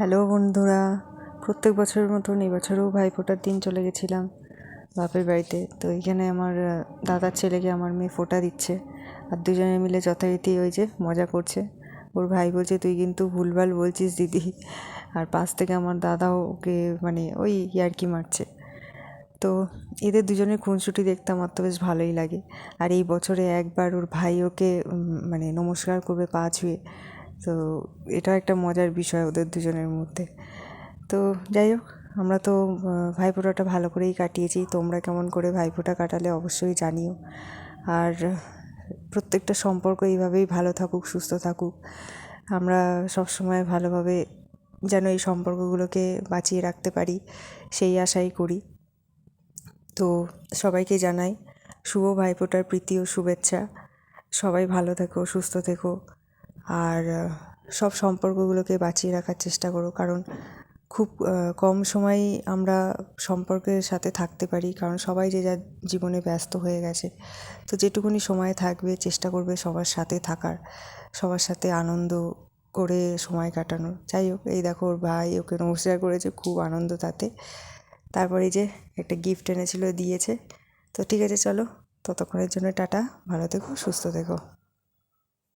Hello বন্ধুরা, প্রত্যেক বছরের মতন এবছরেও ভাইফোঁটার দিন চলে গেছিলাম বাপের বাড়িতে। তো এইখানে আমার দাদার ছেলেকে আমার মেয়ে ফোঁটা দিচ্ছে আর দুজনে মিলে যথারীতি ওই যে মজা করছে। ওর ভাই বলছে, তুই কিন্তু ভুলভাল বলছিস দিদি। আর পাশ থেকে আমার দাদাও ওকে মানে ওই ইয়ার্কি মারছে। তো এদের দুজনের খুনসুটি দেখতে আমার তো বেশ ভালোই লাগে। আর এই বছরে একবার ওর ভাই ওকে মানে নমস্কার করবে পা ছুঁয়ে। তো এটা একটা মজার বিষয় ওদের দুজনের মধ্যে। তো যাই হোক, আমরা তো ভাইফোঁটাটা ভালো করেই কাটিয়েছি। তোমরা কেমন করে ভাইফোঁটা কাটালে অবশ্যই জানিও। আর প্রত্যেকটা সম্পর্ক এইভাবেই ভালো থাকুক, সুস্থ থাকুক। আমরা সবসময় ভালোভাবে যেন এই সম্পর্কগুলোকে বাঁচিয়ে রাখতে পারি, সেই আশাই করি। তো সবাইকে জানাই, শুভ ভাইফোঁটার প্রীতি ও শুভেচ্ছা। সবাই ভালো থেকো, সুস্থ থেকো। আর সব সম্পর্কগুলোকে বাঁচিয়ে রাখার চেষ্টা করো। কারণ খুব কম সময়ই আমরা সম্পর্কের সাথে থাকতে পারি। কারণ সবাই যে যার জীবনে ব্যস্ত হয়ে গেছে। তো যেটুকুনি সময় থাকবে, চেষ্টা করবে সবার সাথে থাকার, সবার সাথে আনন্দ করে সময় কাটানোর। যাই হোক, এই দেখো ওর ভাই ওকে নমস্কার করেছে, খুব আনন্দ তাতে। তারপরে যে একটা গিফট এনেছিল, দিয়েছে। তো ঠিক আছে, চলো। ততক্ষণের জন্য টাটা। ভালো থেকো, সুস্থ থেকো।